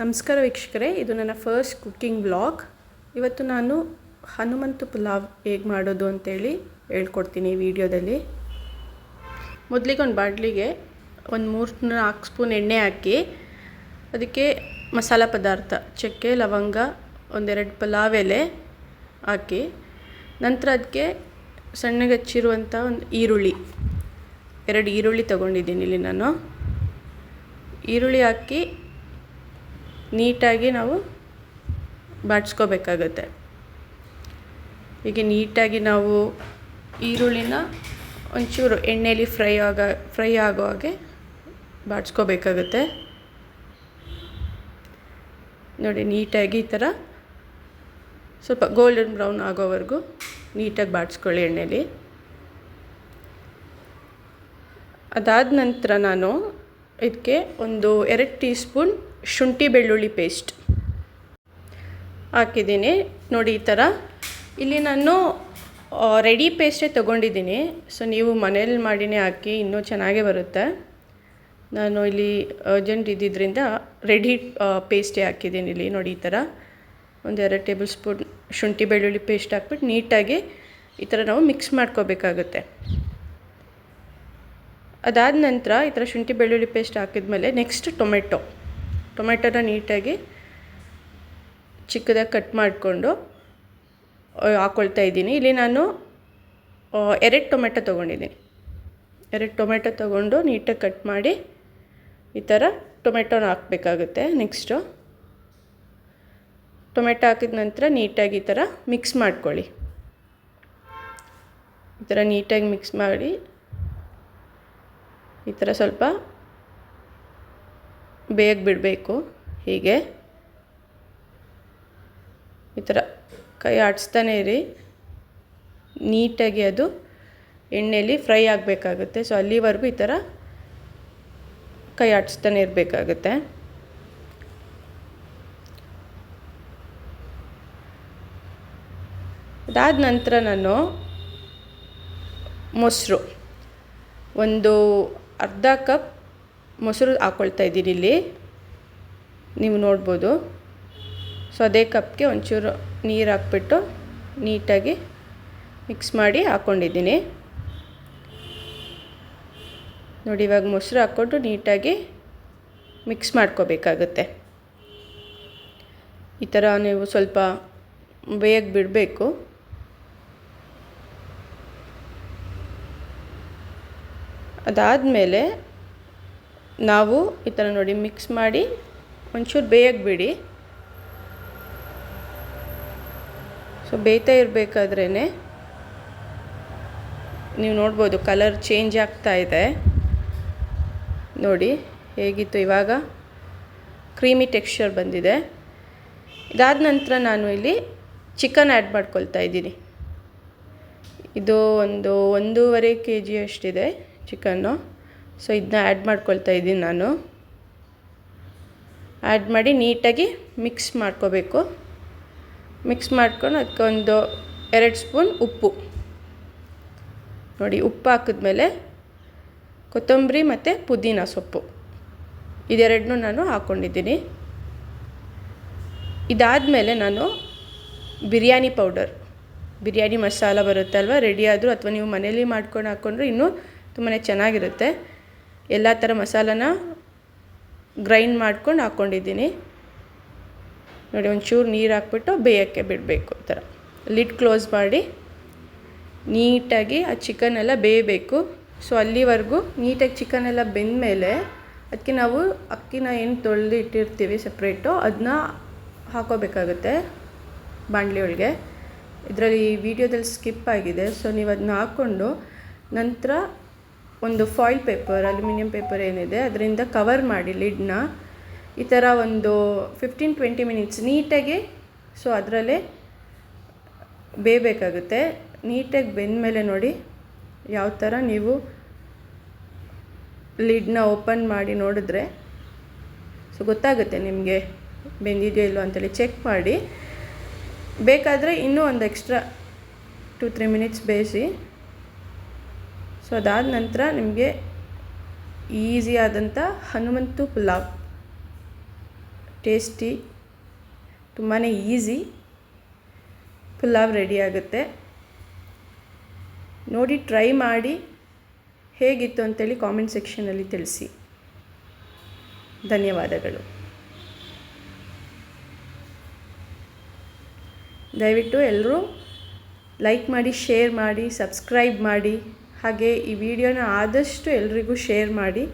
ನಮಸ್ಕಾರ ವೀಕ್ಷಕರೇ, ಇದು ನನ್ನ ಫಸ್ಟ್ ಕುಕ್ಕಿಂಗ್ ಬ್ಲಾಗ್ ಇವತ್ತು ನಾನು ಹನುಮಂತ ಪುಲಾವ್ ಹೇಗೆ ಮಾಡೋದು ಅಂತೇಳಿ ಹೇಳ್ಕೊಡ್ತೀನಿ ವಿಡಿಯೋದಲ್ಲಿ. ಮೊದಲಿಗೆ ಒಂದು ಬಾಣಲಿಗೆ ಒಂದು ಮೂರು ನಾಲ್ಕು ಸ್ಪೂನ್ ಎಣ್ಣೆ ಹಾಕಿ, ಅದಕ್ಕೆ ಮಸಾಲ ಪದಾರ್ಥ, ಚಕ್ಕೆ, ಲವಂಗ, ಒಂದೆರಡು ಪಲಾವ್ ಎಲೆ ಹಾಕಿ, ನಂತರ ಅದಕ್ಕೆ ಸಣ್ಣಗೆ ಹಚ್ಚಿರುವಂಥ ಒಂದು ಈರುಳ್ಳಿ, ಎರಡು ಈರುಳ್ಳಿ ತಗೊಂಡಿದ್ದೀನಿ ಇಲ್ಲಿ ನಾನು. ಈರುಳ್ಳಿ ಹಾಕಿ ನೀಟಾಗಿ ನಾವು ಬಾಡಿಸ್ಕೋಬೇಕಾಗತ್ತೆ. ಹೀಗೆ ನೀಟಾಗಿ ನಾವು ಈರುಳ್ಳಿನ ಒಂಚೂರು ಎಣ್ಣೆಯಲ್ಲಿ ಫ್ರೈ ಆಗ, ಫ್ರೈ ಆಗೋ ಹಾಗೆ ಬಾಡಿಸ್ಕೋಬೇಕಾಗತ್ತೆ. ನೋಡಿ ನೀಟಾಗಿ ಈ ಥರ ಸ್ವಲ್ಪ ಗೋಲ್ಡನ್ ಬ್ರೌನ್ ಆಗೋವರೆಗೂ ನೀಟಾಗಿ ಬಾಡಿಸ್ಕೊಳ್ಳಿ ಎಣ್ಣೆಯಲ್ಲಿ ಅದಾದ ನಂತರ ನಾನು ಇದಕ್ಕೆ ಒಂದು ಎರಡು ಟೀ ಸ್ಪೂನ್ ಶುಂಠಿ ಬೆಳ್ಳುಳ್ಳಿ ಪೇಸ್ಟ್ ಹಾಕಿದ್ದೀನಿ. ನೋಡಿ ಈ ಥರ. ಇಲ್ಲಿ ನಾನು ರೆಡಿ ಪೇಸ್ಟೇ ತೊಗೊಂಡಿದ್ದೀನಿ. ಸೊ ನೀವು ಮನೇಲಿ ಮಾಡಿನೇ ಹಾಕಿ ಇನ್ನೂ ಚೆನ್ನಾಗೇ ಬರುತ್ತೆ. ನಾನು ಇಲ್ಲಿ ಅರ್ಜೆಂಟ್ ಇದ್ದಿದ್ದರಿಂದ ರೆಡಿ ಪೇಸ್ಟೇ ಹಾಕಿದ್ದೀನಿ ಇಲ್ಲಿ. ನೋಡಿ ಈ ಥರ. ಒಂದು ಎರಡು ಟೇಬಲ್ ಸ್ಪೂನ್ ಶುಂಠಿ ಬೆಳ್ಳುಳ್ಳಿ ಪೇಸ್ಟ್ ಹಾಕ್ಬಿಟ್ಟು ನೀಟಾಗಿ ಈ ಥರ ನಾವು ಮಿಕ್ಸ್ ಮಾಡ್ಕೋಬೇಕಾಗುತ್ತೆ. ಅದಾದ ನಂತರ ಈ ಥರ ಶುಂಠಿ ಬೆಳ್ಳುಳ್ಳಿ ಪೇಸ್ಟ್ ಹಾಕಿದ್ಮೇಲೆ ನೆಕ್ಸ್ಟ್ ಟೊಮೆಟೊ ಟೊಮೆಟೊನ ನೀಟಾಗಿ ಚಿಕ್ಕದಾಗಿ ಕಟ್ ಮಾಡಿಕೊಂಡು ಹಾಕ್ಕೊಳ್ತಾ ಇದ್ದೀನಿ. ಇಲ್ಲಿ ನಾನು ಎರಡು ಟೊಮೆಟೊ ತೊಗೊಂಡಿದ್ದೀನಿ. ಎರಡು ಟೊಮೆಟೊ ತೊಗೊಂಡು ನೀಟಾಗಿ ಕಟ್ ಮಾಡಿ ಈ ಥರ ಟೊಮೆಟೊನ ಹಾಕಬೇಕಾಗುತ್ತೆ ನೆಕ್ಸ್ಟು. ಟೊಮೆಟೊ ಹಾಕಿದ ನಂತರ ನೀಟಾಗಿ ಈ ಥರ ಮಿಕ್ಸ್ ಮಾಡ್ಕೊಳ್ಳಿ. ಈ ಥರ ನೀಟಾಗಿ ಮಿಕ್ಸ್ ಮಾಡಿ ಈ ಥರ ಸ್ವಲ್ಪ ಬೇಗ ಬಿಡಬೇಕು. ಹೀಗೆ. ಈ ಥರ ಕೈ ಆಡಿಸ್ತಾನೆ ಇರಿ. ನೀಟಾಗಿ ಅದು ಎಣ್ಣೆಯಲ್ಲಿ ಫ್ರೈ ಆಗಬೇಕಾಗುತ್ತೆ. ಸೊ ಅಲ್ಲಿವರೆಗೂ ಈ ಥರ ಕೈ ಆಡಿಸ್ತಾನೆ ಇರಬೇಕಾಗುತ್ತೆ. ಅದಾದ ನಂತರ ನಾನು ಮೊಸರು. ಒಂದು ಅರ್ಧ ಕಪ್ ಮೊಸರು ಹಾಕ್ಕೊಳ್ತಾ ಇದ್ದೀನಿ ಇಲ್ಲಿ. ನೀವು ನೋಡ್ಬೋದು. ಸೊ ಅದೇ ಕಪ್ಗೆ ಒಂಚೂರು ನೀರು ಹಾಕ್ಬಿಟ್ಟು ನೀಟಾಗಿ ಮಿಕ್ಸ್ ಮಾಡಿ ಹಾಕ್ಕೊಂಡಿದ್ದೀನಿ ನೋಡಿ, ಇವಾಗ ಮೊಸರು ಹಾಕ್ಕೊಂಡು ನೀಟಾಗಿ ಮಿಕ್ಸ್ ಮಾಡ್ಕೋಬೇಕಾಗುತ್ತೆ. ಈ ಥರ ನೀವು ಸ್ವಲ್ಪ ಬೇಗ ಬಿಡಬೇಕು. ಅದಾದಮೇಲೆ ನಾವು ಈ ಥರ ನೋಡಿ ಮಿಕ್ಸ್ ಮಾಡಿ ಒಂಚೂರು ಬೇಯಕ್ಕೆ ಬಿಡಿ ಸೊ ಬೇಯ್ತಾ ಇರಬೇಕಾದ್ರೇ ನೀವು ನೋಡ್ಬೋದು ಕಲರ್ ಚೇಂಜ್ ಆಗ್ತಾ ಇದೆ. ನೋಡಿ ಹೇಗಿತ್ತು ಇವಾಗ? ಕ್ರೀಮಿ ಟೆಕ್ಸ್ಚರ್ ಬಂದಿದೆ. ಇದಾದ ನಂತರ ನಾನು ಇಲ್ಲಿ ಚಿಕನ್ ಆ್ಯಡ್ ಮಾಡ್ಕೊಳ್ತಾ ಇದ್ದೀನಿ. ಇದು ಒಂದು ಒಂದೂವರೆ ಕೆ ಜಿ ಅಷ್ಟಿದೆ ಚಿಕನ್ನು ಸೊ ಇದನ್ನ ಆ್ಯಡ್ ಮಾಡ್ಕೊಳ್ತಾ ಇದ್ದೀನಿ ನಾನು. ಆ್ಯಡ್ ಮಾಡಿ ನೀಟಾಗಿ ಮಿಕ್ಸ್ ಮಾಡ್ಕೋಬೇಕು. ಮಿಕ್ಸ್ ಮಾಡ್ಕೊಂಡು ಅದಕ್ಕೊಂದು ಎರಡು ಸ್ಪೂನ್ ಉಪ್ಪು. ನೋಡಿ, ಉಪ್ಪು ಹಾಕಿದ್ಮೇಲೆ ಕೊತ್ತಂಬರಿ ಮತ್ತು ಪುದೀನ ಸೊಪ್ಪು. ಇದೆರಡನ್ನೂ ನಾನು ಹಾಕ್ಕೊಂಡಿದ್ದೀನಿ ಇದಾದಮೇಲೆ ನಾನು ಬಿರಿಯಾನಿ ಪೌಡರ್. ಬಿರಿಯಾನಿ ಮಸಾಲ ಬರುತ್ತಲ್ವ ರೆಡಿ ಆದರೂ ಅಥವಾ ನೀವು ಮನೇಲಿ ಮಾಡ್ಕೊಂಡು ಹಾಕ್ಕೊಂಡ್ರೆ ಇನ್ನೂ ತುಂಬಾ ಚೆನ್ನಾಗಿರುತ್ತೆ. ಎಲ್ಲ ಥರ ಮಸಾಲನ ಗ್ರೈಂಡ್ ಮಾಡ್ಕೊಂಡು ಹಾಕ್ಕೊಂಡಿದ್ದೀನಿ ನೋಡಿ, ಒಂಚೂರು ನೀರು ಹಾಕ್ಬಿಟ್ಟು ಬೇಯೋಕ್ಕೆ ಬಿಡಬೇಕು ಆ ಥರ. ಲಿಡ್ ಕ್ಲೋಸ್ ಮಾಡಿ ನೀಟಾಗಿ ಆ ಚಿಕನ್ ಎಲ್ಲ ಬೇಯಬೇಕು. ಸೊ ಅಲ್ಲಿವರೆಗೂ ನೀಟಾಗಿ ಚಿಕನ್ ಎಲ್ಲ ಬೆಂದಮೇಲೆ ಅದಕ್ಕೆ ನಾವು ಅಕ್ಕಿನ ಏನು ತೊಳೆದು ಇಟ್ಟಿರ್ತೀವಿ ಸಪ್ರೇಟು ಅದನ್ನ ಹಾಕೋಬೇಕಾಗುತ್ತೆ ಬಾಣಲಿ ಒಳಗೆ. ಇದರಲ್ಲಿ ವಿಡಿಯೋದಲ್ಲಿ ಸ್ಕಿಪ್ ಆಗಿದೆ. ಸೊ ನೀವು ಅದನ್ನ ಹಾಕ್ಕೊಂಡು ನಂತರ ಒಂದು ಫಾಯಿಲ್ ಪೇಪರ್ ಅಲ್ಯೂಮಿನಿಯಂ ಪೇಪರ್ ಏನಿದೆ, ಅದರಿಂದ ಕವರ್ ಮಾಡಿ ಲಿಡ್ನ ಈ ಥರ ಒಂದು ಫಿಫ್ಟೀನ್ ಟ್ವೆಂಟಿ ಮಿನಿಟ್ಸ್ ನೀಟಾಗಿ ಸೊ ಅದರಲ್ಲೇ ಬೇಯಬೇಕಾಗುತ್ತೆ. ನೀಟಾಗಿ ಬೆಂದ ಮೇಲೆ ನೋಡಿ, ಯಾವ ಥರ ನೀವು ಲಿಡ್ನ ಓಪನ್ ಮಾಡಿ ನೋಡಿದ್ರೆ ಸೊ ಗೊತ್ತಾಗುತ್ತೆ ನಿಮಗೆ ಬೆಂದಿದೆಯೋ ಇಲ್ಲೋ ಅಂತೇಳಿ ಚೆಕ್ ಮಾಡಿ. ಬೇಕಾದರೆ ಇನ್ನೂ ಒಂದು ಎಕ್ಸ್ಟ್ರಾ ಟು ತ್ರೀ ಮಿನಿಟ್ಸ್ ಬೇಯಿಸಿ ಸೊ ಅದಾದ ನಂತರ ನಿಮಗೆ ಈಸಿಯಾದಂಥ ಹನುಮಂತು ಪುಲಾವ್. ಟೇಸ್ಟಿ ತುಂಬಾ ಈಸಿ ಪುಲಾವ್ ರೆಡಿ ಆಗುತ್ತೆ. ನೋಡಿ ಟ್ರೈ ಮಾಡಿ ಹೇಗಿತ್ತು ಅಂತೇಳಿ ಕಾಮೆಂಟ್ ಸೆಕ್ಷನಲ್ಲಿ ತಿಳಿಸಿ. ಧನ್ಯವಾದಗಳು. ದಯವಿಟ್ಟು ಎಲ್ಲರೂ ಲೈಕ್ ಮಾಡಿ ಶೇರ್ ಮಾಡಿ ಸಬ್ಸ್ಕ್ರೈಬ್ ಮಾಡಿ. ಹಾಗೆ ಈ ವಿಡಿಯೋನ ಆದಷ್ಟು ಎಲ್ರಿಗೂ ಶೇರ್ ಮಾಡಿ.